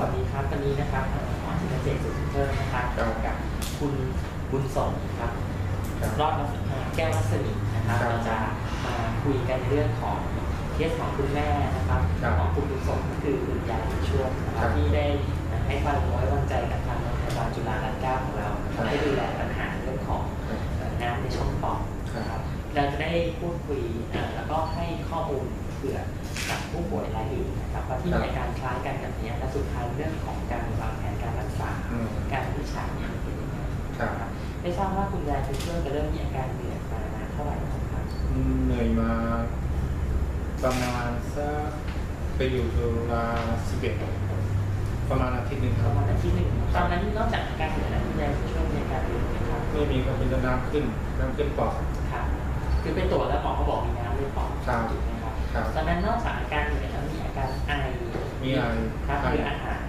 วัสดีครับวันนี้นะครับหมอธีรเจตสุขเพิ่มนะครับครับกับคุณบุญส่งครับครับรอดแก้วรัศมีนะครับครับเราจะมาคุยกันในเรื่องของเคสของคุณแม่นะครับครับของคุณบุญส่งก็คือคุณยายบุญช่วงนะคครัรับบที่ได้ให้ความไว้วางใจกับทางโรงพยาบาลจุฬาลงกรณ์ของเรานะครับครับให้ดูแลปัญหาเรื่องของครับเอ่อน้ำในช่องปอดนะครับเราจะได้พูดคุยเอ่อแล้วก็ให้ข้อมูล เผื่อกับผู้ป่วยรายอื่นนะครับว่าที่ครับมีอาการคล้ายกันแบบนี้และสุดท้ายเรื่องของการวางแผนการรักษาอืมการวินิจฉัยเนี่ยมันเป็นยังไงครับนะครับไม่ทราบว่าคุณยายคุณเพื่อนจะเริ่มมีอาการเหนื่อยมานานเท่าไหร่แล้วครับเหนื่อยมาประมาณสักไปอยู่จุฬาสิบเอ็ดประมาณอาทิตย์หนึ่งคปรับระมาณอาทิตย์หนึ่งตอนนั้นนอกจากอาการเหนื่อยแล้วคุณยายคุณช่วยมีอาการอื่นไหมครับไม่มีก็เป็นน้ำขึ้นน้ำขึ้นปอดครับคือไปตรวจแล้วหมอเขาบอกมีน้ำในปอดครับ นนั้นนอกจากอาการเหนื่อยแล้วมีอาการไอมีไอครับไอหรืออาหาร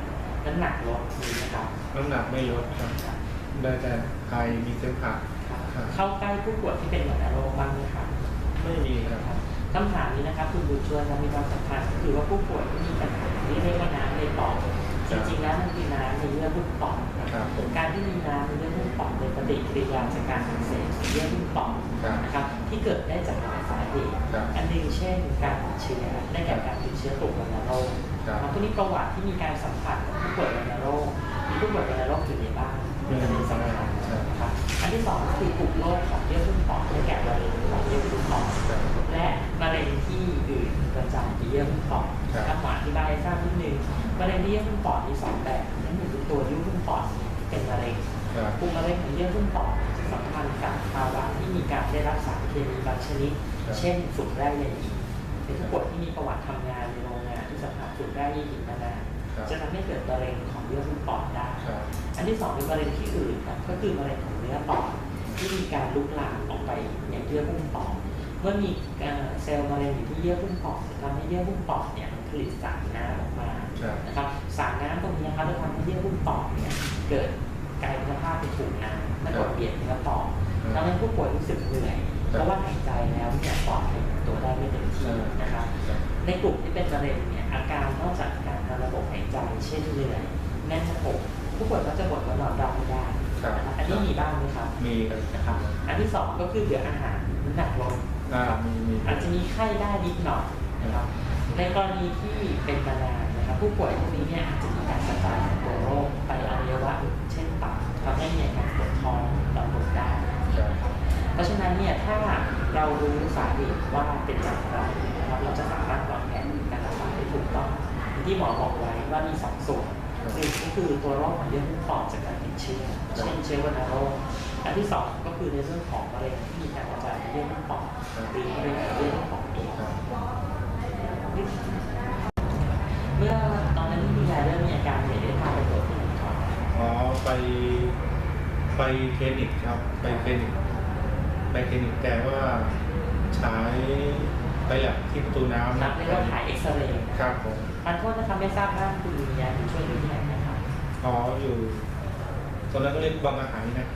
น้ำหนักลดมีไหมครับน้ำหนักไม่ลดครับครับได้แต่ไอมีเสมหะครับเข้าใกล้ผู้ป่วยที่เป็นวัณโรคบ้างไหมครับไม่มีครับคำถามนี้นะครับคุณบุญช่วยครับมีความสำคัญก็คือว่าผู้ป่วยที่มีปัญหาที่เรียกว่าน้ำในปอดจริงๆแล้วมันคือน้ำในเยื่อหุ้มปอดนะครับผมการที่มีน้ำในเยื่อหุ้มปอดเป็นปฏิกิริยาจากการอักเสบของเยื่อหุ้มปอดครับ นะครับที่เกิดได้จากหลายสาเหตุครับอันหนึ่งเช่นการติดเชื้อได้แก่การติดเชื้อตุ่มวัณโรคครับพวกนี้ประวัติที่มีการสัมผัสกับผู้ป่วยวัณโรคมีผู้ป่วยวัณโรคอยู่ในบ้านเป็นประเด็นสำคัญนะครับอันที่สองก็คือกลุ่มโรคของเยื่อหุ้มปอดได้แก่มะเร็งของเยื่อหุ้มปอดครับและมะเร็งที่อื่นกระจายไปเยื่อหุ้มปอดครับถ้าหมออธิบายให้ทราบนิดนึงมะเร็งที่เยื่อหุ้มปอดมีสองแบบนั่นคือตัวเยื่อหุ้มปอดเป็นมะเร็งครับกลุ่มมะเร็งของเยื่อหุ้มปอดจะ สัมพันธ์กับภาวะที่มีการได้รับสารเคมีบางชนิดครับเช่นฝุ่นแร่ใยหินเป็นผู้ป่วยที่มีประวัติทำงานในโรงงานที่สัมผัสฝุ่นแร่ใยหินมานานครับจะทำให้เกิดมะเร็งของเยื่อหุ้มปอดได้ครับอันที่สองเป็นมะเร็งที่อื่นครับก็คือมะเร็งของเนื้อปอดที่มีการลุกลามออกไปอย่างเยื่อหุ้มปอดเมื่อมีเอ่อเซลล์มะเร็งอยู่ที่เยื่อหุ้มปอดจะทำให้เยื่อหุ้มปอดเนี่ยมันผลิตสารน้ำออกมาครับนะครับสารน้ำตรงนี้ครับจะทำให้เยื่อหุ้มปอดเนี่ยเกิด กลายเป็นสภาพเป็นถุงน้ำและกดเบียดเนื้อปอดทำให้ผู้ป่วยรู้สึกเหนื่อยเพราะว่าหายใจแล้วเนี่ยปอดขยายตัวได้ไม่เต็มที่นะครับครับในกลุ่มที่เป็นมะเร็งเนี่ยอาการนอกจากอาการทางระบบหายใจเช่นเหนื่อยแน่นหน้าอกผู้ป่วยก็จะบ่นว่านอนรับไม่ได้ครับนะครับอันนี้มีบ้างไหมครับ มีครับนะครับ อันที่สองก็คือเบื่ออาหารน้ำหนักลดอ่ามีมีอาจจะมีไข้ได้นิดหน่อยนะครับ ในกรณีที่เป็นมานานนะครับ ผู้ป่วยพวกนี้เนี่ยอาจจะมีการกระจายของตัวโรคไปอวัยวะอื่นเช่นตับ ทำให้มีอาการปวดท้องลำบากได้ครับเพราะฉะนั้นเนี่ยถ้าเรารู้สาเหตุว่าเป็นจากอะไรนะครับเราจะสามารถวางแผนการรักษาได้ถูกต้องที่หมอบอกไว้ว่ามีสองส่วนหนึ่งก็คือตัวโรคของเยื่อหุ้มปอดจากการติดเชื้อเช่นเชื้อวัณโรคอันที่สองก็คือในเรื่องของมะเร็งที่มีการกระจายในเยื่อหุ้มปอดหรือมะเร็งขอเยื่อหุ้มปอดเองเมื่อตอนนั้นที่คุณยายเริ่มเนื่ย อ๋อไปไปคลินิกครับ ไปคลินิกไปคลินิกแต่ว่าใช้ไปหลักที่ประตูน้ำครับเรียกว่าถ่ายเอ็กซเรย์ครับผมทานโทษนะครับไม่ทราบว่าคุณยายอยู่ช่วยอยู่ที่ไหนนะครับอ๋ออยู่ตอนนั้นก็เรียกบางอาหารนะ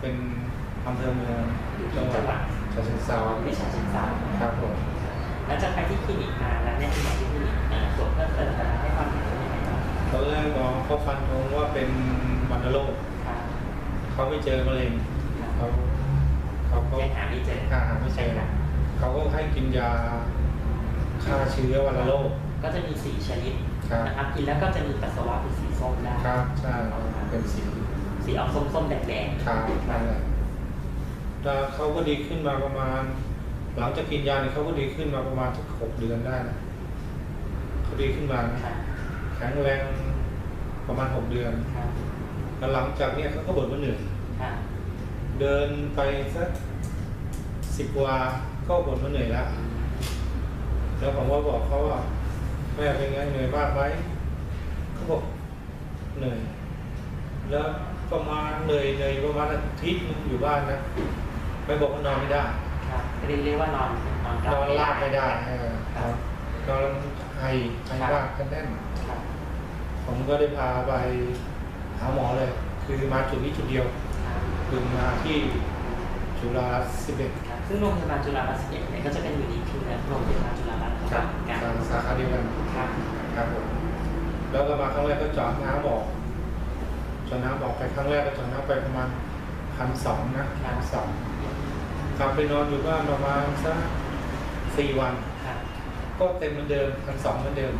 เป็นอำเภอเมืองอยู่ที่จังหจังหวัวัดดฉะเชิงเทราวิชาชิงซาครับผมแล้วจากไปที่คลินิกมาแล้วเนี่ยคุณหมอที่คลินิกเอ่อตรวจเพิ่มเติมแล้วให้ความ ตอนแรกหมอเขาฟันธงว่าเป็นวัณโรคครับเขาไม่เจอมะเร็งครับเขาเขาก็ยังหาไม่เจอหาหาไม่เจอเขาก็ให้กินยาฆ่าเชื้อวัณโรค ก็จะมีสีชนิดครับ นะครับกินแล้วก็จะมีปัสสาวะเป็นสีส้มได้ครับใช่เป็นสีสีออกส้มๆแดงๆครับนั่นแหละแต่เขาก็ดีขึ้นมาประมาณ หลังจากกินยาเนี่ยเขาก็ดีขึ้นมาประมาณสักหกเดือนได้นะเขาดีขึ้นมานะ ครับ แข็งแรงประมาณหกเดือน ครับแล้วหลังจากเนี้ยเขาก็บ่นว่าเหนื่อยครับเดินไปสักสิบวาก็บ่นว่าเหนื่อยแล้ว แล้วผมก็บอกเขาว่าแม่เป็นไงเหนื่อยมากไหมเขาบอกเหนื่อย แล้วประมาณเหนื่อยเหนื่อยประมาณอาทิตย์หนึงอยู่บ้านนะไม่บอกว่านอนไม่ได้ ครับก็เรียกว่านอนนอนนอนลาบไม่ได้เออครับนอนไอไอมากกันแน่นครับ ผมก็ได้พาไปหาหมอเลย คือมาจุดนี้จุดเดียวครับคือมาที่จุฬาสิบเอ็ดครับซึ่งโรงพยาบาลจุฬาลงกรณ์เนี่ยก็จะเป็นอยู่ดีคือโรงพยาบาลจุฬาลงกรณ์ครับกันสาขาเดียวกันครับครับผมแล้วก็มาครั้งแรกก็เจาะน้ำออกเจาะน้ำออกไปครั้งแรกก็เจาะน้ำไปประมาณพันสองนะพันสองกลับไปนอนอยู่บ้านประมาณสักสี่วันครับก็เต็มเหมือนเดิมพันสองเหมือนเดิม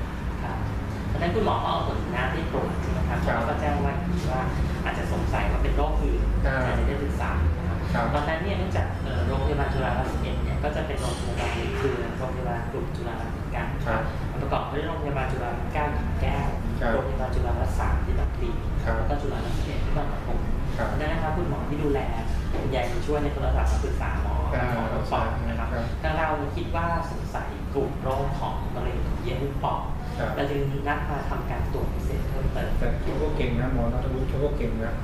นั้นคุณหมอก็เอาผลน้ำที่ตรวจนะครับครับแล้วก็แจ้งว่าว่าอาจจะสงสัยว่าเป็นโรคอื่นอ่าอาจจะได้ปรึกษานะครับครับตอนนั้นเนี่ยเนื่องจากเอ่อโรงพยาบาลจุฬาลงกรณ์เนี่ยก็จะเป็นโรงพยาบาลในเครือโรงพยาบาลกลุ่มจุฬาลงกรณ์ครับประกอบด้วยโรงพยาบาลจุฬาลงกรณ์หญิงแก้วครับโรงพยาบาลจุฬาลงกรณ์ที่บางพลีครับแล้วก็จุฬาลงกรณ์ที่บางประกงครับดังนั้นนะครับคุณหมอที่ดูแลคุณยายช่วยในโทรศัพท์มาปรึกษาหมออ่าหมอทดสอบนะครับครับทางเราคิดว่าสงสัยกลุ่มโรคของมะเร็งเยื่อหุ้มปอด ครับเราจึงนัดมาทำการตรวจพิเศษเพิ่มเติมแต่เขาก็เก่งนะหมอนัทวุฒิเขาก็เก่งนะ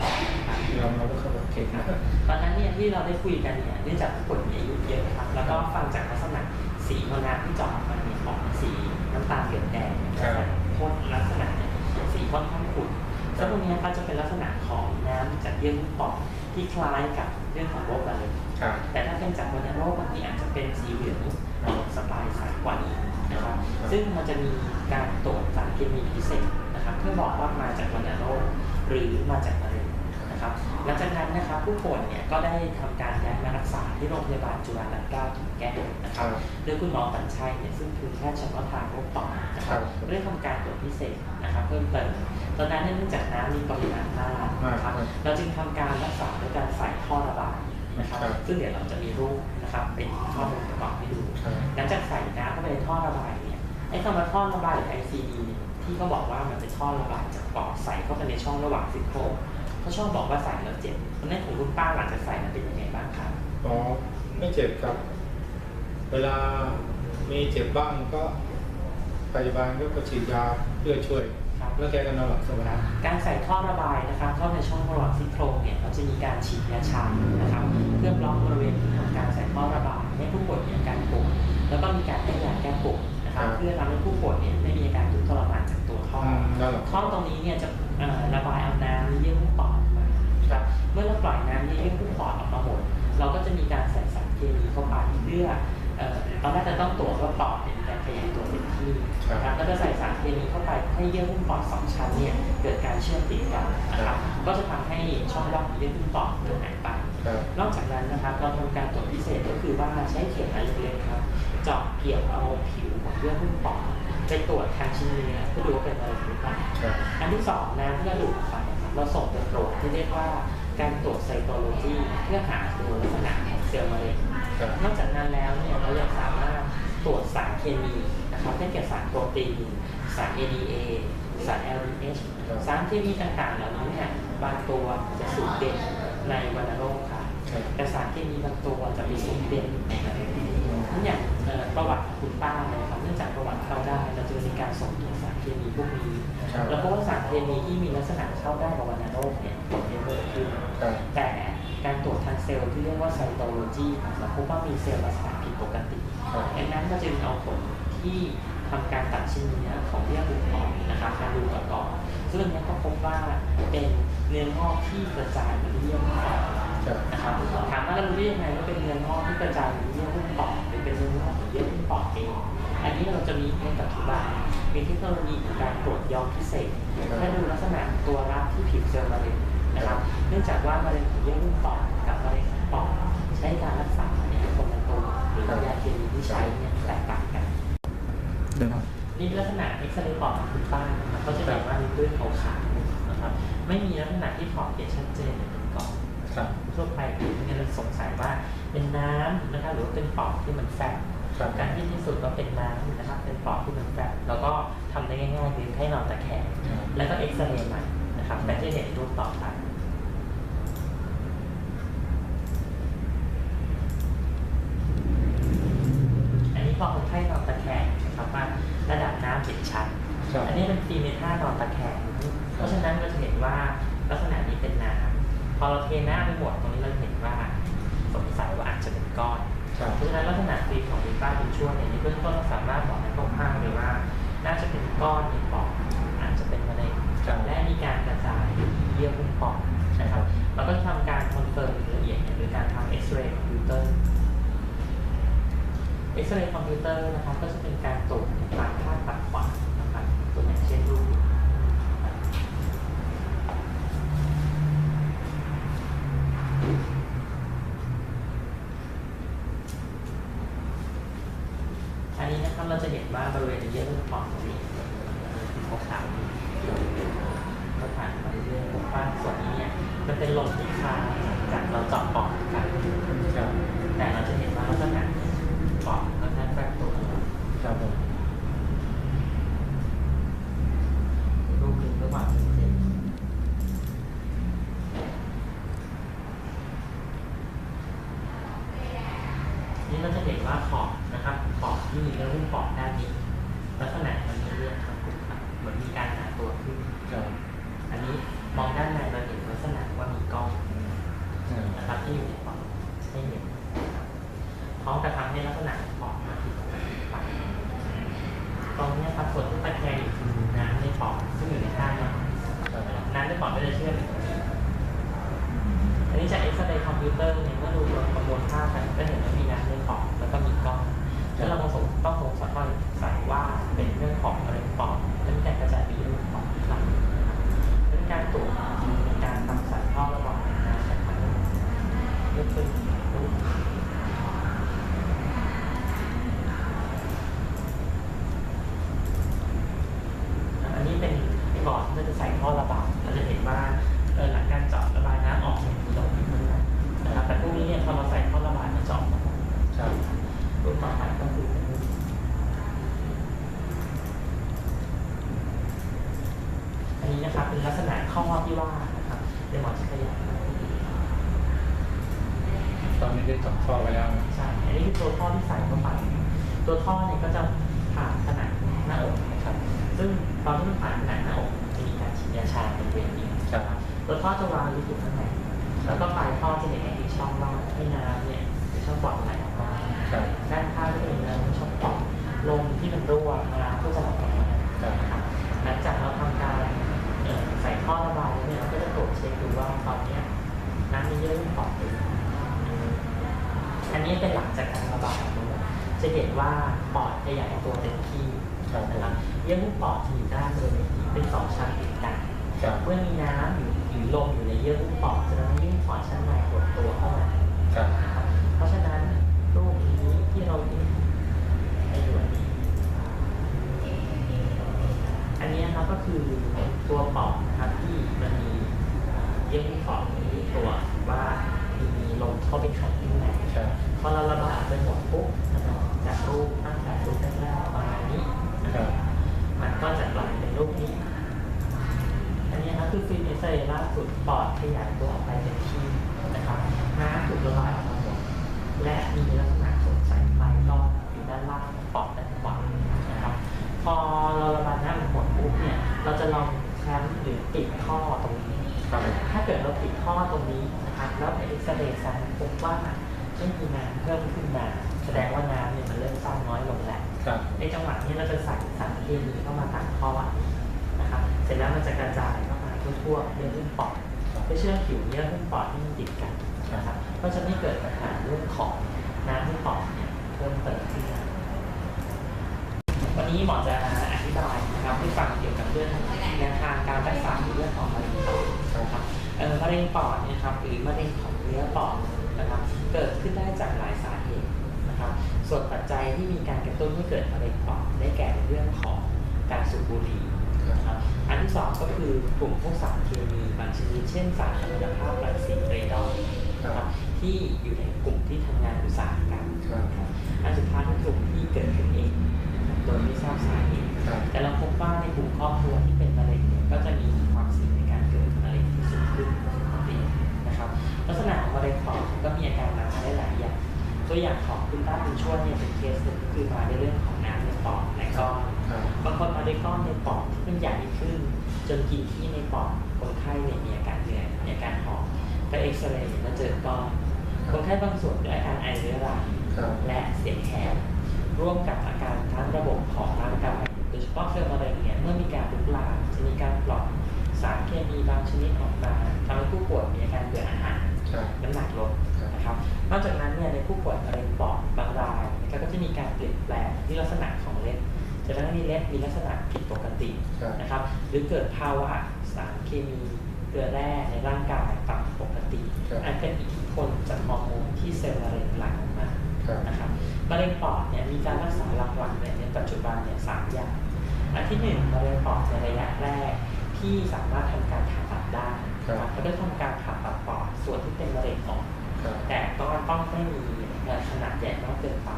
ยอมรับว่าเขาเก่งนะตอนนั้นเนี่ยที่เราได้คุยกันเนี่ยเนื่องจากผู้ป่วยมีอายุเยอะครับ แล้วก็ฟังจากลักษณะสีของน้ำที่เจาะออกมาเนี่ยออกเป็นสีน้ำตาลเหลืองแดงเนี่ยครับโทษลักษณะเนี่ยสีค่อนข้างขุ่นซึ่งตรงเนี้ยก็จะเป็นลักษณะของน้ำจากเยื่อหุ้มปอดที่คล้ายกับเรื่องของโรคมะเร็งครับแต่ถ้าเป็นจากวัณโรคบางทีอาจจะเป็นสีเหลืองออกสไตล์ใสกว่านี้ นะครับซึ่งมันจะมีการตรวจสารเคมีพิเศษนะครับเพื่อบอกว่ามาจากวัณโรคหรือมาจากมะเร็งนะครับหลังจากนั้นนะครับผู้ป่วยเนี่ยก็ได้ทำการย้ายมารักษาที่โรงพยาบาลจุฬาลงกรณ์ถึงแก้วนะครับครับโดยคุณหมอปัญชัยเนี่ยซึ่งคือแพทย์เฉพาะทางโรคปอดนะคครัรับบเรื่องทำการตรวจพิเศษนะครับเพิ่มเติมตอนนั้นเนื่องจากน้ำมีปริมาณมากนะครับมากเราจึงทำการรักษาด้วยการใส่ท่อระบาย นะครับครับ ซึ่งเดี๋ยวเราจะมีรูปนะครับเป็นข้อมูลประกอบให้ดูครับหลังจากใส่น้ำเข้าไปในท่อระบายเนี่ยไอ้คำว่าท่อระบายหรือ ICD เนี่ยที่เขาบอกว่ามันเป็นท่อระบายจากปอดใส่เข้าไปในช่องระหว่างซี่โครงเขาชอบบอกว่าใส่แล้วเจ็บตอนนั้นของคุณป้าหลังจากใส่แล้วเป็นยังไงบ้างครับอ๋อไม่เจ็บครับ เวลามีเจ็บบ้างก็พยาบาลก็ฉีดยาเพื่อช่วยครับ แล้วแกก็นอนหลับสบายการใส่ท่อระบายนะครับเข้าในช่องระหว่างซี่โครงเนี่ยเราจะมีการฉีดยาชานะครับเพื่อบล็อกบริเวณที่ทำการใส่ท่อระบายให้ผู้ป่วยมีอาการปวดแล้วก็มีการให้ยาแก้ปวดนะครับเพื่อทำให้ผู้ป่วยเนี่ยไม่มีอาการทุกข์ทรมานจากตัวท่ออืมนอนหลับท่อตรงนี้เนี่ยจะเอ่อระบายเอาน้ำในเยื่อหุ้มปอดออกมาครับเมื่อเราปล่อยน้ำในเยื่อหุ้มปอดออกมาหมดเราก็จะมีการใส่สารเคมีเข้าไปเพื่อเอ่อตอนแรกจะต้องตรวจว่าปอดเนี่ยมีการขยายตัวเต็มที่นะครับก็จะใส่สารเคมีเข้าไป ให้เยื่อหุ้มปอดสองชั้นเนี่ยเกิดการเชื่อมติดกันนะครับก็จะทำให้ช่องว่างของเยื่อหุ้มปอดมันหายไปครับนอกจากนั้นนะครับเราทำการตรวจพิเศษก็คือว่าใช้เข็มอันเล็กๆครับเจาะเกี่ยวเอาผิวของเยื่อหุ้มปอดไปตรวจทางชิ้นเนื้อเพื่อดูว่าเป็นอะไรหรือเปล่าครับอันที่สองน้ำที่เราดูดออกไปนะครับเราส่งไปตรวจที่เรียกว่าการตรวจไซโตโลจีเพื่อหาตัวลักษณะของเซลล์มะเร็งครับนอกจากนั้นแล้วเนี่ยเรายังสามารถตรวจสารเคมีนะครับได้แก่สารโปรตีน สาร ADA สาร LDH ครับสารเคมีต่างๆเหล่านี้เนี่ยบางตัวจะสูญเด่นในวัณโรคค่ะครับแต่สารเคมีบางตัวจะมีสูญเด่นในมะเร็งนั่นอย่างเอ่อประวัติของคุณป้าเนี่ยนะครับเนื่องจากประวัติเข้าได้เราจะมีการส่งตรวจสารเคมีพวกนี้ครับแล้วพบว่าสารเคมีที่มีลักษณะเข้าได้กับวัณโรคเนี่ยผลเพิ่มขึ้นครับแต่การตรวจทางเซลล์ที่เรียกว่าไซโตโลจีเราพบว่ามีเซลล์ลักษณะผิดปกติครับดังนั้นก็จึงเอาผลที่ ทำการตัดชิ้นเนื้อของเยื่อบุออกนะครับมาดูก่อนก่อนซึ่งอันนี้ก็พบว่าเป็นเนื้องอกที่กระจายไปที่เยื่อบุปอดนะครับถามว่าเรารู้ได้ยังไงว่าเป็นเนื้องอกที่กระจายอยู่ที่เยื่อหุ้มปอดหรือเป็นเนื้องอกของเยื่อหุ้มปอดเองอันนี้เราจะมีในปัจจุบันมีเทคโนโลยีการตรวจย้อมพิเศษเพื่อดูลักษณะตัวรับที่ผิวเซลล์มะเร็งนะครับ เนื่องจากว่ามะเร็งของเยื่อหุ้มปอดกับมะเร็งของปอดใช้การรักษาเนี่ยคนละตัวหรือยาเคมีที่ใช้เนี่ยแตกต่าง กันนี่ลักษณะเอ็กซเรย์ปอดของคุณป้านะครับก็จะเห็นว่ามีเลือดขาวๆนะครับ ไม่มีลักษณะที่ถอดเห็นชัดเจนเป็นก่อนครับทั่วไปคือเนี่ยเราสงสัยว่าเป็นน้ำนะครับหรือว่าเป็นปอดที่มันแฟบครับการที่ที่สุดก็เป็นน้ำนะครับ เป็นปอดที่มันแฟบแล้วก็ทำได้ง่ายๆคือให้นอนตะแคงแล้วก็เอ็กซเรย์ใหม่นะครับแต่ที่เห็นรูปต่อไป เอ็กซเรย์คอมพิวเตอร์นะครับก็จะเป็นการตรวจตามภาพตัดขวางนะครับตัวอย่างเช่นรูป ว่าบริเวณเยื่อหุ้มปอดตรงนี้ที่เขาขาวอยู่ก็ผ่านมาเรื่อยๆผมว่าส่วนนี้เนี่ยมันเป็นลมที่ค้างจากเราเจาะปอดกัน ครับ แต่เราจะเห็นว่าลักษณะปอดค่อนข้างแฝงตัว ครับผม รูปหนึ่งระหว่างชัดเจนนี่เราจะเห็นว่าขอบนะครับขอบที่มีเนื้อหุ้มปอดด้านนี้ ลักษณะมันมีเรื่องครับคุณครับเหมือนมีการหนาตัวขึ้น ครับ อันนี้ มองด้านในเราเห็นลักษณะว่ามีกล้องอ่านะครับที่อยู่ในปอดให้เห็นนะครับพร้อมกับทำให้ลักษณะของปอดมากผิดปกติไปตรงเนี้ยครับส่วนที่ตะแคงอยู่คือน้ำในปอดซึ่งอยู่ในท่าน้ำ ครับ น้ำในปอดก็จะเชื่อมอยู่ตรงนี้อันนี้จากเอ็กซเรย์คอมพิวเตอร์เนี่ยเมื่อดูรวมประมวลภาพกันก็เห็นว่ามีน้ำในปอดแล้วก็มีกล้อง แล้วเราต้องสงต้องสงสัยว่าใส่ว่าเป็นเรื่องของมะเร็งปอดและมีการกระจายไปเรื่องปอดอีกครั้งเป็นการตรวจเป็นการทำสายท่อระหว่างน้ำจากมันยกขึ้นรูปอันนี้เป็นปอดที่เราจะใส่ท่อระบายเราจะเห็นว่าเออหลังการเจาะระบายน้ำออกเนี่ยมีลมอยู่ข้างในนะครับแต่พวกนี้เนี่ยพอเราใส่ท่อระบายมันจะออกมา ครับ รูปต่อไปก็คือเป็นรูปอันนี้นะครับเป็นลักษณะ ข้อที่ว่านะครับเดี๋ยวหมอจะขยายให้ดูตอนนี้ได้เจาะท่อไว้แล้วนะใช่อันนี้คือตัวท่อที่ใส่เข้าไป ตัวท่อเนี่ยก็จะผ่านผนังหน้าอกนะครับ ซึ่งตอนที่มันผ่านผนังหน้าอกจะมีการฉีดยาชาเป็นเวรนี้ครับตัวท่อจะวางอยู่ข้างในแล้วก็ปลายท่อจะเห็นว่ามีช่องว่างให้น้ำเนี่ยหรือช่องปอดไหลออกม ท่อระบายเนี่ยเราก็จะตรวจเช็คดูว่าตอนนี้น้ำในเยื่อหุ้มปอเป็นยังอันนี้เป็นหลังจากการระบายจะเห็นว่าปอดขยายตัวเต็มที่ครับผมนะครับเยื่อหุ้มปอดที่อยู่ด้านบนี้เป็นสองชั้นติดกันเมื่อมีน้ำอยู่หรือลมอยู่ในเยื่อหุ้มปอดจะทำให้เยื่อหุ้มปอดชั้นในหดตัวเข้ามา ครับ นะครับเพราะฉะนั้นรูปนี้ที่เราเห็นในอยู่อันนี้ อันนี้นะครับก็คือตัวปอดนะครับที่มันมีเยื่อหุ้มปอดมีตัวว่ามีลมเข้าไปขัดข้างใน ครับ พอเราระบายไปหมดปุ๊บนะครับจากรูปตั้งแต่รูปแรกๆประมาณนี้นะ ค ค รั รั บบ มันก็จะกลายเป็นรูปนี้ อันนี้นะครับคือฟิล์มเอ็กซเรย์ล่าสุดปอดขยายตัวออกไปเต็มที่นะครับน้ำถูกระบายออกมาหมดและมีลักษณะสดใสคล้ายก้อนอยู่ด้านล่างของปอดด้านขวานะครับ พอเราระบายน้ำหมดปุ๊บเนี่ยเราจะลองแคมหรือปิดท่อตรงนี้ ครับ ถ้าเกิดเราปิดท่อตรงนี้นะครับแล้วไปเอ็กซเรย์ซ้ำพบว่าไม่มีน้ำเพิ่มขึ้นมา แสดงว่าน้ำเนี่ยมันเริ่มสร้างน้อยลงแล้ว ครับ ในจังหวะนี้เราจะใส่สารเคมีเข้ามาตามท่ออันนี้นะครับ เส ระกระจายเข้ามาทั่วๆเยื่อหุ้มปอดเพื่เชื่อมผิวเยื่อหุ้มปอดที่มันติดกันนะครับก็จะไม่เกิดปัญหาเรื่องของน้ำที่ปอดเนี่ยเพิ่มเติมขึ้นมาวันนี้หมอจะอธิบายนะครับให้ฟังเกี่ยวกับเรื่องแนวทางการรักษาเรื่องของมะเร็งปอดนะครับเอ่อมะเร็งปอดเนี่ยครับหรือมะเร็งของเนื้อปอดนะครับ เกิดขึ้นได้จากหลายสาเหตุนะครับ ส่วนปัจจัยที่มีการกระตุ้นให้เกิดมะเร็งปอดได้แก่เรื่องของการสูบบุหรี่ นะครับอันที่สองก็คือกลุ่มพวกสารเคมีบางชนิดเช่นสารกัมมันตภาพรังสีเรดอนนะครับที่อยู่ในกลุ่มที่ทำงานอุตสาหกรรมครับนะครับอันสุดท้ายคือกลุ่มที่เกิดขึ้นเองนะครับโดยไม่ทราบสาเหตุครับแต่เราพบว่าในกลุ่มครอบครัวที่เป็นมะเร็งเนี่ยก็จะมีความเสี่ยงในการเกิดมะเร็งที่สูงขึ้นปกตินะครับ ลักษณะของมะเร็งปอดก็มีอาการ ตัวอย่างของคุณต้าบุญช่วยเนี่ยเป็นเคสหนึ่งก็คือมาในเรื่องของน้ำในปอดและก้อนครับบางคนมาด้วยก้อนในปอดที่มันใหญ่ขึ้น จนกินที่ในปอดคนไข้เนี่ยมีอาการเหนื่อยมีอาการหอบก็เอ็กซเรย์แล้วเจอก้อนคนไข้บางส่วนด้วยอาการไอเรื้อรังครับและเสียงแหบร่วมกับอาการทั้งระบบของร่างกายโดยเฉพาะเซลล์มะเร็งเนี่ยเมื่อมีการลุกลามจะมีการปล่อยสารเคมีบางชนิดออกมาทำให้ผู้ป่วยมีอาการเบื่ออาหารครับน้ำหนักลดนะครับน อกจากนั้นเนี่ยในผู้ป่วยมะเร็งปอดบางรายก็จะมีการเปลี่ยนแปลงที่ลักษณะของเล็บจะทำให้เล็บมีลักษณะผิดปกตินะครับ หรือเกิดภาวะสารเคมีเกลือแร่ในร่างกายต่ำปกติครับอันเป็นอิทธิพลจากฮอร์โมนที่เซลล์มะเร็งหลั่งออกมานะครับมะเร็งปอดเนี่ยมีการรักษาหลักๆเนี่ยในปัจจุบันเนี่ยสามอย่าง อันที่หนึ่งมะเร็งปอดในระยะแรกที่สามารถทำการผ่าตัดได้ครับนะครับก็ได้ทำการผ่าตัดปอดส่วนที่เป็นมะเร็งออกแต่ ต้องต้องไม่มีขนาดใหญ่มากเกินไป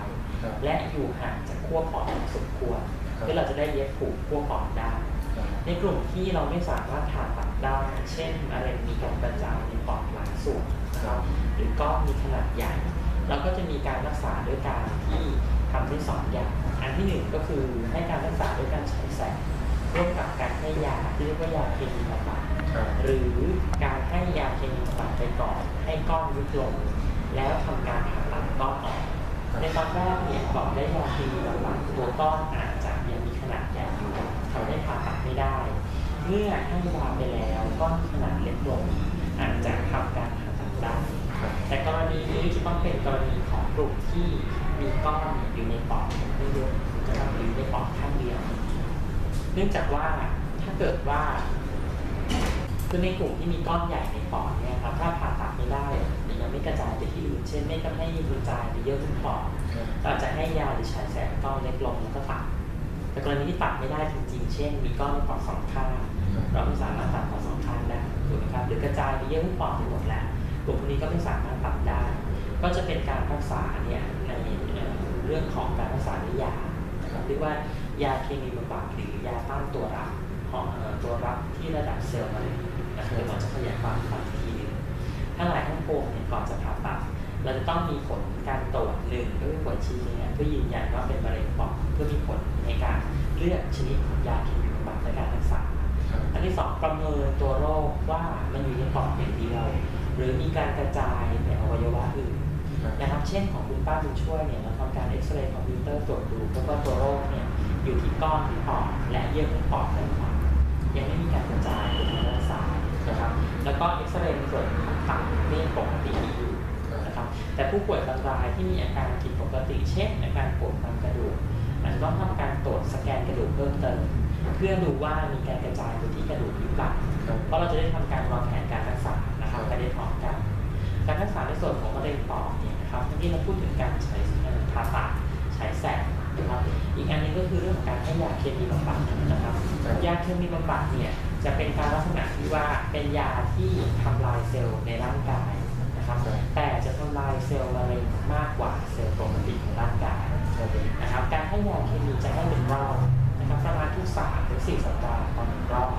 ครับและอยู่ห่างจากขั้วปอดพอสมควรครับเพื่อเราจะได้เย็บผูกขั้วปอดได้ครับในกลุ่มที่เราไม่สามารถผ่าตัดได้ เช่นมะเร็งมีการกระจายในปอดหลายส่วนนะครับหรือก้อนมีขนาดใหญ่ เราก็จะมีการรักษาด้วยการที่ทำได้สองอย่าง อันที่หนึ่งก็คือให้การรักษาด้วยการฉายแสงร่วมกับการให้ยาที่เรียกว่ายาเคมีบำบัดครับหรือการให้ยาเคมีบำบัดไปก่อนให้ก้อนยุบลง แล้วทำการผ่าตัดก้อนออกในตอนแรกเนี่ยก่อนได้ยาเคมีบำบัดตัวก้อนอาจจะยังมีขนาดใหญ่อยู่ทำให้ผ่าตัดไม่ได้ เมื่อให้ยาไปแล้วก้อนขนาดเล็กลงอาจจะทำการผ่าตัดได้ครับแต่กรณีนี้จะต้องเป็นกรณีของกลุ่มที่มีก้อนอยู่ในปอดไม่เยอะนะครับหรือในปอดข้างเดียว เนื่องจากว่าถ้าเกิดว่าคือในกลุ่มที่มีก้อนใหญ่ในปอดเนี่ยครับถ้าผ่าตัดไม่ได้ กระจายไปที่อื่นเช่นไม่ก็ให้กระจายไปเยอะขึ้นปอดครับเราจะให้ยาหรือฉายแสงก้อนเล็กลงแล้วก็ตัดแต่กรณีที่ตัดไม่ได้จริงๆ เช่น มีก้อนในปอดสองข้างเราไม่สามารถตัดปอดสองข้างได้ถูกไหมครับหรือกระจายไปเยอะขึ้นปอดไปหมดแล้วกลุ่มพวกนี้ก็ไม่สามารถตัดได้ ก็จะเป็นการรักษาเนี่ยในเอ่อเรื่องของการรักษาด้วยยานะครับเรียกว่ายาเคมีบำบัดหรือยาต้านตัวรับของเอ่อตัวรับที่ระดับเซลล์มะเร็งนะครับเดี๋ยวเราจะขยายความฟังอีก ทีหนึงถ้าหลายทั้งปวงเนี่ยก่อนจะผ่าตัดเราจะต้องมีผลการตรวจหนึ่งก็คือผลชี้เนี่ยเพื่อยืนยันว่าเป็นมะเร็งปอดเพื่อมีผลในการเลือกชนิดของยาเคมีบำบัดในการรักษาครับอันที่สองประเมินตัวโรคว่ามันอยู่ในปอดอย่างเดียว หรือมีการกระจายในอวัยวะอื่นครับนะครับ เช่นของคุณป้าบุญช่วยเนี่ยเราทำการเอ็กซเรย์คอมพิวเตอร์ตรวจดูพบว่าตัวโรคเนี่ยอยู่ที่ก้อนที่ปอดและเยื่อหุ้มปอดด้านขวายังไม่มีการกระจายไปทางด้านซ้าย นะครับแล้วก็เอ็กซเรย์ในส่วนของตับนี่ปกติดีอยู่นะครับแต่ผู้ป่วยบางรายที่มีอาการผิดปกติเช่นอาการปวดตามกระดูกอาจจะต้องทำการตรวจสแกนกระดูกเพิ่มเติม เพื่อดูว่ามีการกระจายไปที่กระดูกหรือเปล่าครับเพราะเราจะได้ทำการวางแผนการรักษานะครับครับไปได้พร้อมกัน การรักษาในส่วนของมะเร็งปอดเนี่ยนะครับเมื่อกี้เราพูดถึงการใช้ผ่าตัดใช้แสงนะครับอีกอันหนึงก็คือเรื่องของการให้ยาเคมีบำบัดนะครับครับยาเคมีบำบัดเนี่ย จะเป็นการลักษณะที่ว่าเป็นยาที่ทำลายเซลล์ในร่างกายนะครับครับแต่จะทำลายเซลล์มะเร็งมากกว่าเซลล์ปกติของร่างกายครับผมนะครับการให้ยาเคมีจะให้เป็นรอบนะครับประมาณทุกสามถึงสี่สัปดาห์ต่อหนึ่งรอบ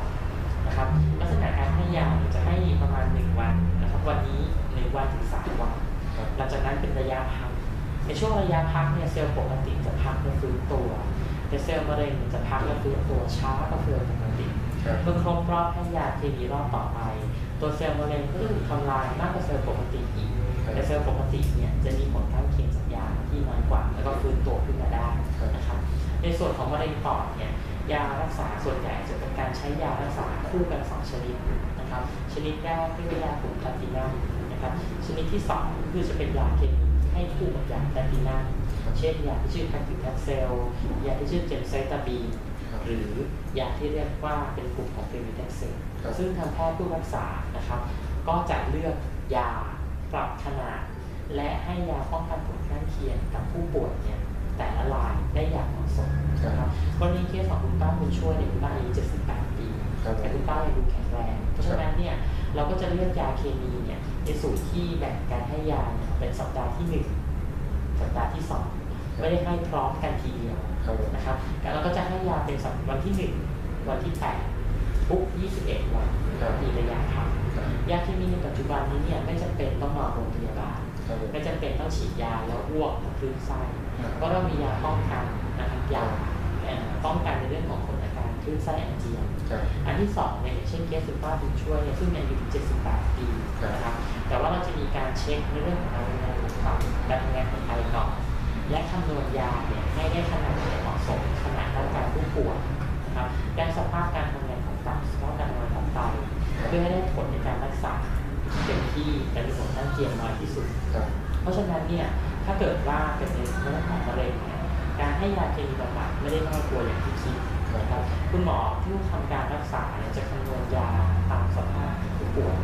นะครับลักษณะการให้ยาเนี่ยจะให้ประมาณหนึ่งวันนะครับวันนี้หนึ่งวันถึงสามวันครับหลังจากนั้นเป็นระยะพักในช่วงระยะพักเนี่ยเซลล์ปกติจะพักและฟื้นตัว แต่เซลล์มะเร็งจะพักและฟื้นตัวช้ากว่าเซลล์ปกติครับ เมื่อครบรอบให้ยาเคมีรอบต่อไป ตัวเซลล์มะเร็งก็จะถูกทำลายมากกว่าเซลล์ปกติอีกแต่เซลล์ปกติเนี่ยจะมีผลข้างเคียงจากยาที่น้อยกว่า แล้วก็ฟื้นตัวขึ้นมาได้นะครับในส่วนของมะเร็งปอดเนี่ยยารักษาส่วนใหญ่จะเป็นการใช้ยารักษาคู่กันสองชนิดนะครับชนิดแรกเรียายากลุ่มพลตินัมนะครับชนิดที่สองคือจะเป็นยาเคมีให้คู่กับยาแพลตินัมเช่นยาที่ชื่อแพคติแท็กเซลยาที่ชื่อเจมไซตาบี หรือยาที่เรียกว่าเป็นกลุ่มของเฟมิแท็กเซลครับซึ่งทางแพทย์ผู้รักษานะครับ ก็จะเลือกยาปรับขนาด และให้ยาป้องกันผลข้างเคียงกับผู้ป่วยเนี่ยแต่ละรายได้อย่างเหมาะสมนะครับกรณีเคสของคุณป้าคุณช่วยเนี่ยคุณป้าอายุ78 ปีครับผแต่มคุณป้ายังดูแข็งแรง เพราะฉะนั้นเนี่ยเราก็จะเลือกยาเคมีเนี่ยในสูตรที่แบ่งการให้ยาเนี่ยเป็นสัปดาห์ที่หนึ่งสัปดาห์ที่สอง ไม่ได้ให้พร้อมกันทีเดียวครับผมนะครับแล้วเราก็จะให้ยาเป็นสัปวันที่หนึ่งวันที่แปดทุก21 วันมีระยะพักครับยาเคมีในปัจจุบันนี้เนี่ยไม่จำเป็นต้องนอนโรงพยาบาลครับผมไม่จำเป็นต้องฉีดยาแล้วอ้วกหรือคลื่นไส้ครับก็เรามียาป้องกันนะครับยาเอ่อป้องกันในเรื่องของผลอาการคลื่นไส้อาเจียนครับอันที่สองเนี่ยอย่างเช่นเคสคุณป้าบุญช่วยเนี่ยซึ่งอายุ78 ปีครับนะครับแต่ว่าเราจะมีการเช็คในเรื่องของการทำงานของตับการทำงานของไตก่อน และคำนวณยาเนี่ยให้ได้ขนาดที่เหมาะสมขนาดร่างกายผู้ป่วยนะครับได้สภาพการทำงานของตับสภาพการทำงานของไตเพื่อให้ได้ผลในการรักษาเต็มที่แต่มีผลข้างเคียงน้อยที่สุดครับเพราะฉะนั้นเนี่ยถ้าเกิดว่าเป็นในเรื่องของมะเร็งเนี่ยการให้ยาเคมีบำบัดไม่ได้น่ากลัวอย่างที่คิดนะครับคุณหมอที่ทำการรักษาเนี่ยจะคำนวณยาตามสภาพของผู้ป่วย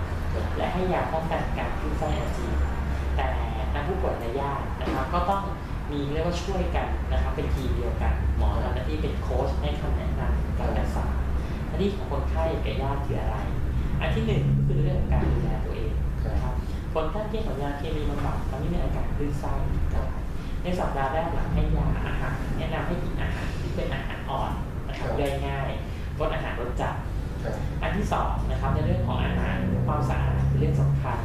และให้ยาป้องกันการคลื่นไส้อาเจียนแต่นักผู้ป่วยและญาตินะครับก็ต้อง มีเรียกว่าช่วยกันนะครับเป็นทีมเดียวกันหมอทำหน้าที่เป็นโค้ชให้คำแนะนำการรักษาหน้าที่ของคนไข้กับญาติคืออะไร อันที่หนึ่งก็คือเรื่องของการดูแลตัวเองนะครับคนไข้ที่ของยาเคมีบำบัดตอนนี้มีอาการคลื่นไส้นะครับในสัปดาห์แรกหลังให้ยาอาหารแนะนำให้กินอาหารที่เป็นอาหารอ่อนนะครับย่อยง่ายงดอาหารรสจัดครับอันที่สองนะครับในเรื่องของอาหารความสะอาดเป็นเรื่องสำคัญ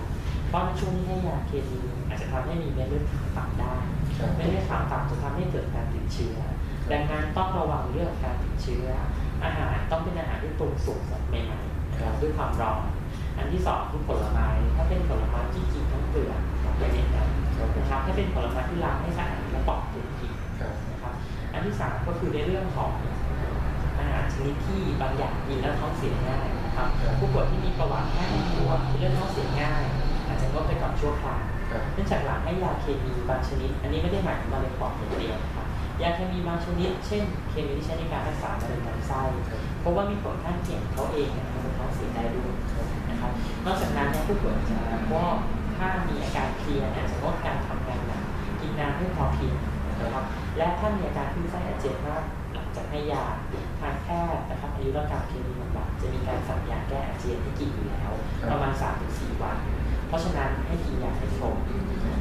เพราะในช่วงที่ให้ยาเคมีอาจจะทำให้มีเม็ดเลือดขาวต่ำได้ ครับเม็ดเลือดขาวต่ำจะทำให้เกิดการติดเชื้อ ดังนั้นต้องระวังเรื่องของการติดเชื้อ อาหารต้องเป็นอาหารที่ปรุงสุกสดใหม่ๆนะครับด้วยความร้อนอันที่สองคือผลไม้ถ้าเป็นผลไม้ที่กินทั้งเปลือกกับไม่เด็ดนะครับนะครับถ้าเป็นผลไม้ที่ล้างให้สะอาดและปอกเปลือกกินครับนะครับ อันที่สามก็คือในเรื่องของอาหารชนิดที่บางอย่างกินแล้วท้องเสียง่ายนะครับผู้ป่วยที่มีประวัติแค่ปวดเรื่องท้องเสียง่าย อาจจะงดไปก่อนชั่วคราวครับ เนื่องจากหลังให้ยาเคมีบางชนิด อันนี้ไม่ได้หมายถึงมะเร็งปอดอย่างเดียวครับยาเคมีบางชนิด เช่น เคมีที่ใช้ในการรักษามะเร็งลำไส้เพราะว่ามีผลข้างเคียงเขาเองนี่ยทำให้ท้องเสียได้ด้วยนะครับนอกจากนั้นผู้ป่วยจะก็ถ้ามีอาการเพลียเนี่ยจะงดการทำงานหนักกินน้ำให้พอเพียงนะครับและถ้ามีอาการคลื่นไส้อาเจียนมากหลังจากให้ยาทางแพทย์นะครับอายุรกรรมเคมีบำบัดจะมีการสั่งยาแก้อาเจียนให้กินอยู่แล้ว ประมาณ3-4วัน เพราะฉะนั้นให้กินยาให้ครบ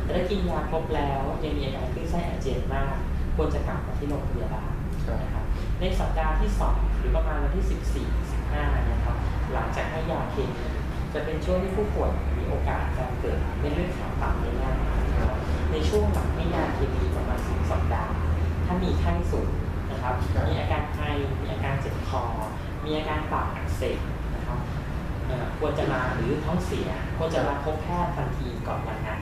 แต่ถ้ากินยาครบแล้วยังมีอาการคลื่นไส้อาเจียนมาก ควรจะกลับมาที่โรงพยาบาลครับนะครับในสัปดาห์ที่ 2 หรือประมาณวันที่ 14 15นะครับหลังจากให้ยาเคมีจะเป็นช่วงที่ผู้ป่วยมีโอกาสการเกิดเม็ดเลือดขาวต่ำได้ง่ายนะครับในช่วงหลังให้ยาเคมีประมาณ10สัปดาห์ ถ้ามีไข้สูงนะครับครับ มีอาการไอมีอาการเจ็บคอ มีอาการปากอักเสบนะ ครับเอ่อควรจะมาหรือท้องเสียควรจะมาพบแพทย์ทันทีก่อนวันนั้น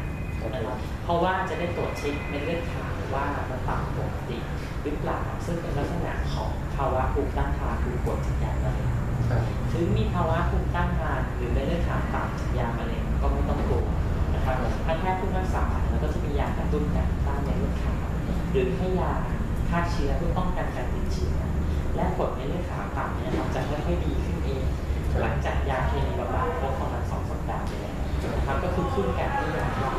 นะครับเพราะว่าจะได้ตรวจเช็คเม็ดเลือดขาวว่ามันต่ำปกติหรือเปล่าซึ่งเป็นลักษณะของภาวะภูมิต้านทานคือปวดจากยามะเร็งครับถึงมีภาวะภูมิต้านทานหรือเม็ดเลือดขาวต่ำจากยามะเร็งก็ไม่ต้องกลัวนะครับทางแพทย์ผู้รักษาแล้วก็จะมียากระตุ้นการต้านเม็ดเลือดขาวหรือให้ยาฆ่าเชื้อเพื่อป้องกันการติดเชื้อและผลเม็ดเลือดขาวต่ำเนี่ย หลังจากยาเคมีบำบัดครบประมาณสองสัปดาห์ไปแล้วนะครับก็คือขึ้นการให้ยาครับ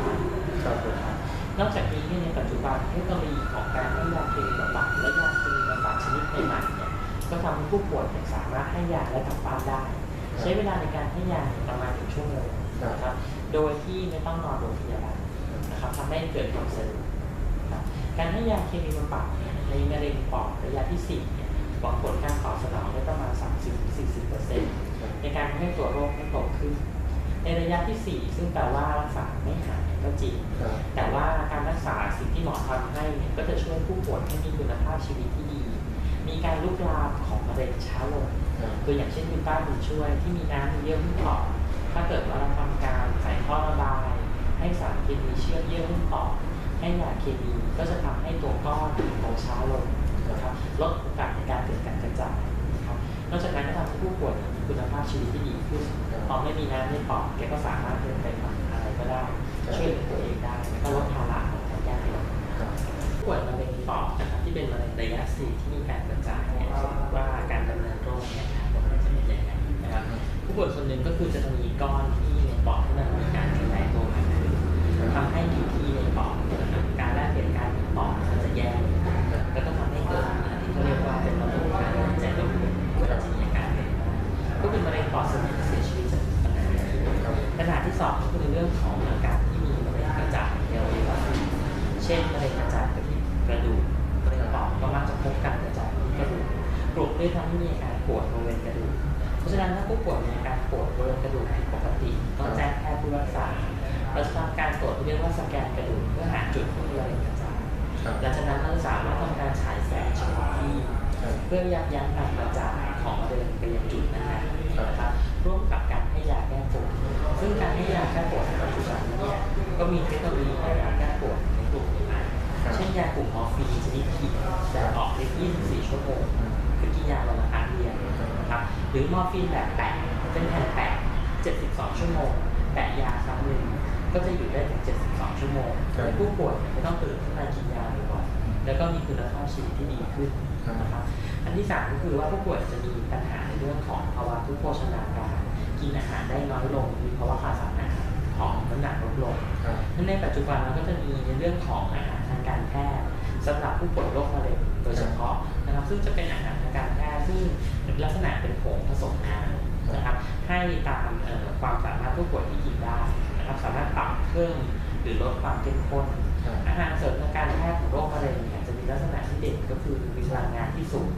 นอกจากนี้ในปัจจุบันเทคโนโลยีของการให้ยาเคมีบำบัดและยาเคมีบำบัดชนิดใหม่ๆเนี่ยก็ทำให้ผู้ป่วยสามารถให้ยาและกลับบ้านได้ ใช้เวลาในการให้ยาประมาณหนึ่งชั่วโมงนะครับโดยที่ไม่ต้องนอนโรงพยาบาลนะครับทำให้เกิดความสะดวกครับการให้ยาเคมีบำบัดในมะเร็งปอดระยะที่สี่เนี่ยหวังผลการตอบสนองได้ประมาณ 30-40% ในการทำให้ตัวโรคไม่โตขึ้น ในระยะที่ 4 ซึ่งแปลว่ารักษาไม่หายก็จริงครับแต่ว่าการรักษาสิ่งที่หมอทำให้เนี่ยก็จะช่วยผู้ป่วยให้มีคุณภาพชีวิตที่ดี มีการลุกลามของมะเร็งช้าลงครับตัวอย่างเช่นคุณป้าบุญช่วยที่มีน้ำมีเยื่อหุ้มปอดถ้าเกิดว่าเราทำการใส่ท่อระบาย ให้สารเคมีเชื่อมเยื่อหุ้มปอดให้ยาเคมีก็จะทำให้ตัวก้อนโตช้าลงนะครับลดโอกาสในการเกิดการกระจายนะครับนอกจากนั้นก็ทำให้ผู้ป่วยมี คุณภาพชีวิตที่ดีขึ้นพอไม่มีน้ำในปอดแกก็สามารถเดินไปทำอะไรก็ได้ช่วยเหลือตัวเองได้แล้วก็ลดภาระของทางญาติลงผู้ป่วยมะเร็งปอดนะครับที่เป็นมะเร็งระยะสี่ที่มีการกระจายเนี่ยว่าการดำเนินโรคเนี่ยนะครับมันจะเป็นยังไงนะครับผู้ป่วยคนหนึ่งก็คือจะมีก้ การปวดบริเวณกระดูกผิดปกติต้องแจ้งแพทย์ผู้รักษาเราจะทำการตรวจที่เรียกว่าสแกนกระดูกเพื่อหาจุดที่มีมะเร็งกระจายครับหลังจากนั้นเราสามารถทำการฉายแสงเฉพาะที่ครับเพื่อยับยั้งการกระจายของมะเร็งไปยังจุดนั้นๆนะครับร่วมกับการให้ยาแก้ปวดซึ่งการให้ยาแก้ปวดในปัจจุบันนี้เนี่ยก็มีเทคโนโลยีในการแก้ปวดในกลุ่มใหม่ๆเช่นยากลุ่มมอร์ฟีนชนิดขีดแต่ออกฤทธิ์24 ชั่วโมงคือกินยาวันละครั้งเดียวนะครับหรือมอร์ฟีนแบบแปะ เป็นแผ่นแปะ72 ชั่วโมง แปะยาครั้งหนึ่งก็จะอยู่ได้ถึง 72 ชั่วโมงครับผู้ป่วยเนี่ยไม่ต้องตื่นขึ้นมากินยาบ่อยๆแล้วก็มีคุณภาพชีวิตที่ดีขึ้นนะครับอันที่สามก็คือว่าผู้ป่วยจะมีปัญหาในเรื่องของภาวะทุพโภชนาการกินอาหารได้น้อยลงมีภาวะขาดสารอาหารผอมน้ำหนักลดลงครับในปัจจุบันเราก็จะมีในเรื่องของอาหารทางการแพทย์สำหรับผู้ป่วยโรคมะเร็งโดยเฉพาะนะครับซึ่งจะเป็นอาหารทางการแพทย์ซึ่งลักษณะเป็นผงผสมน้ำ นะครับให้ตามเอ่อความสามารถผู้ป่วยที่กินได้นะครับสามารถปรับเพิ่มหรือลดความเข้มข้นครับอาหารเสริมทางการแพทย์ของโรคมะเร็งเนี่ยจะมีลักษณะที่เด่นก็คือมีพลังงานที่สูง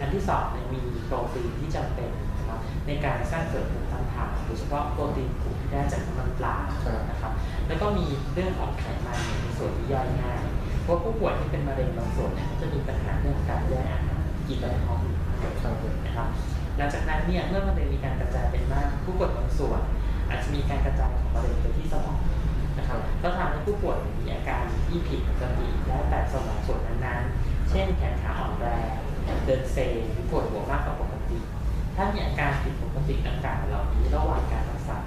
อันที่สองเนี่ยมีโปรตีนที่จำเป็นนะครับในการสร้างเสริมภูมิต้านทานโดยเฉพาะโปรตีนกลุ่มที่ได้จากน้ำมันปลาครับนะครับแล้วก็มีเรื่องของไขมันเนี่ยในส่วนที่ย่อยง่ายเพราะผู้ป่วยที่เป็นมะเร็งบางส่วนเนี่ยเขาจะมีปัญหาเรื่องของการย่อยอาหารกินแล้วท้องอืดครับผมนะครับห ลังจากนั้นเนี่ยเมื่อมะเร็งมีการกระจายเป็นมากผู้ป่วยบางส่วน อาจจะมีการกระจายของมะเร็งไปที่สมองนะครับก็ทำให้ผู้ป่วยมีอาการที่ผิดปกติและแต่สมองส่วนนั้นๆ เช่นแขนขาอ่อนแรงเดินเซหรือปวดหัวมากกว่าปกติ ถ้ามีอาการผิดปกติดังกล่าวเหล่านี้ระหว่างการรักษา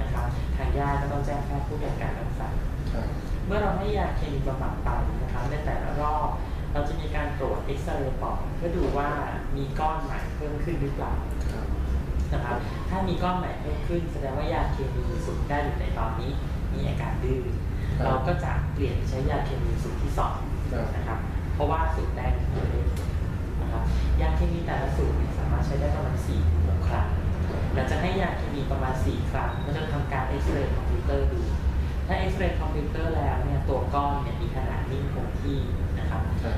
นะครับ ทางญาติก็ต้องแจ้งแพทย์ผู้จัดการรักษาครับเมื่อเราให้ยาเคมีบำบัดไปนะครับในแต่ละรอบ เราจะมีการตรวจเอ็กซเรย์ปอดเพื่อดูว่ามีก้อนใหม่เพิ่มขึ้นหรือเปล่าครับนะครับ ถ้ามีก้อนใหม่เพิ่มขึ้น แสดงว่ายาเคมีสูตรได้อยู่ในตอนนี้ มีอาการดื้อครับเราก็จะเปลี่ยนใช้ยาเคมีสูตรที่สองครับนะครับ เพราะว่าสูตรแรกไม่ได้ผลนะครับยาเคมีแต่ละสูตรเนี่ยสามารถใช้ได้ประมาณ4ี่ถึงหกครั้งหลังจากให้ยาเคมีประมาณ4ครั้งก็จะทำการเอ็กซเรย์คอมพิวเตอร์ดูถ้าเอ็กซเรย์คอมพิวเตอร์แล้วเนี่ยตัวก้อนเนี่ยมีขนาดนิ่งคงที่นะครับครับ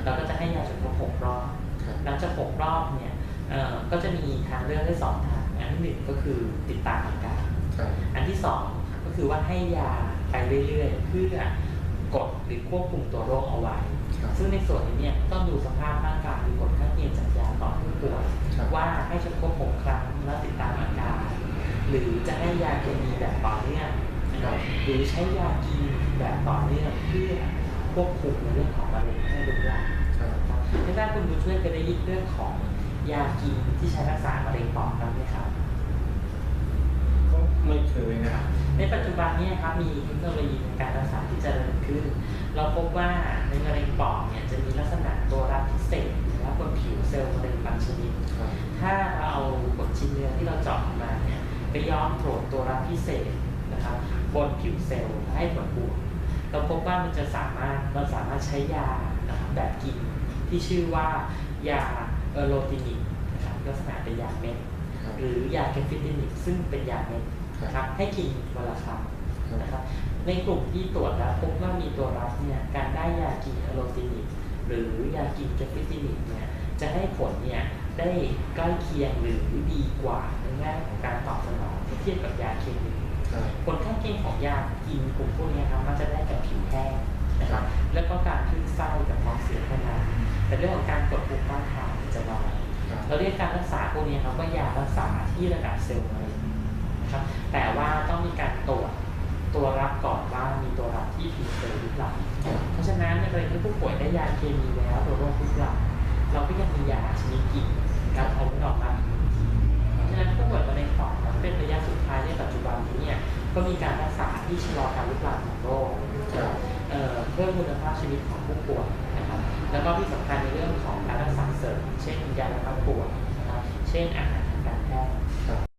เราก็จะให้ยาจนครบหกรอบครับหลังจากหกรอบเนี่ยเอ่อก็จะมีทางเลือกได้สองทางอันที่หนึ่งก็คือติดตามอาการครับอันที่สองก็คือว่าให้ยาไปเรื่อยๆ เพื่อกดหรือควบคุมตัวโรคเอาไว้ครับซึ่งในส่วนนี้เนี่ยต้องดูสภาพร่างกายหรือผลข้างเคียงจากยาต่อผู้ป่วยครับว่าให้จนครบหกครั้งแล้วติดตามอาการหรือจะให้ยาเคมีแบบต่อเนื่องนะครับหรือใช้ยากินแบบต่อเนื่องเพื่อ ควบคุมในเรื่องของมะเร็งให้รุนแรงครับครับในด้านคุณดูช่วยเคยได้ยินเรื่องของยากินที่ใช้รักษามะเร็งปอดบ้างไหมครับก็ไม่เคยนะครับในปัจจุบันเนี้ครับมีเทคโนโลยีในการรักษาที่เจริญขึ้น เราพบว่าในมะเร็งปอดเนี่ยจะมีลักษณะตัวรับพิเศษนะครับบนผิวเซลล์มะเร็งบางชนิดครับถ้าเราเอาผลชิ้นเนื้อที่เราเจาะออกมาเนี่ยไปย้อมโปรดตัวรับพิเศษนะครับบนผิวเซลล์ให้ผลบวก เราพบว่ามันจะสามารถเราสามารถใช้ยานะครับแบบกินที่ชื่อว่ายาเอโรตินิกนะครับลักษณะเป็นยาเม็ดครับหรือยาแคฟิตินิกซึ่งเป็นยาเม็ดนะครับให้กินวันละครั้งครับนะครับในกลุ่มที่ตรวจแล้วพบว่ามีตัวรับเนี่ยการได้ยากินอะโลตินิกหรือยากินแคฟิตินิกเนี่ยจะให้ผลเนี่ยได้ใกล้เคียงหรือดีกว่าในแง่ของการตอบสนองเทียบกับยาเคมีครับ ผลข้างเคียงของยากินกลุ่มพวกนี้ครับมันจะได้กับผิวแห้งนะครับแล้วก็การคลื่นไส้กับท้องเสียเท่านั้นแต่เรื่องของการกดภูมิต้านทานจะน้อยครับเราเรียกการรักษาพวกนี้ครับว่ายารักษาที่ระดับเซลล์มะเร็งนะครับแต่ว่าต้องมีการตรวจตัวรับก่อนว่ามีตัวรับที่ผิดเซลล์หรือเปล่าเพราะฉะนั้นในกรณีที่ผู้ป่วยได้ยาเคมีแล้วตัวโรคทุกอย่างเราก็ยังมียาชนิดกินนะครับเอาไว้ออกมาเพราะฉะนั้นผู้ป่วยมะเร็งปอดนั้น เป็นระยะสุดท้ายในปัจจุบันนี้เนี่ยก็มีการรักษาที่ชะลอการลุกลามของโรคครับเอ่อเพิ่มคุณภาพชีวิตของผู้ป่วยนะครับแล้วก็ที่สำคัญในเรื่องของการรักษาเสริม เช่นยาลดความปวดนะครับเช่นอาหารทางการแพทย์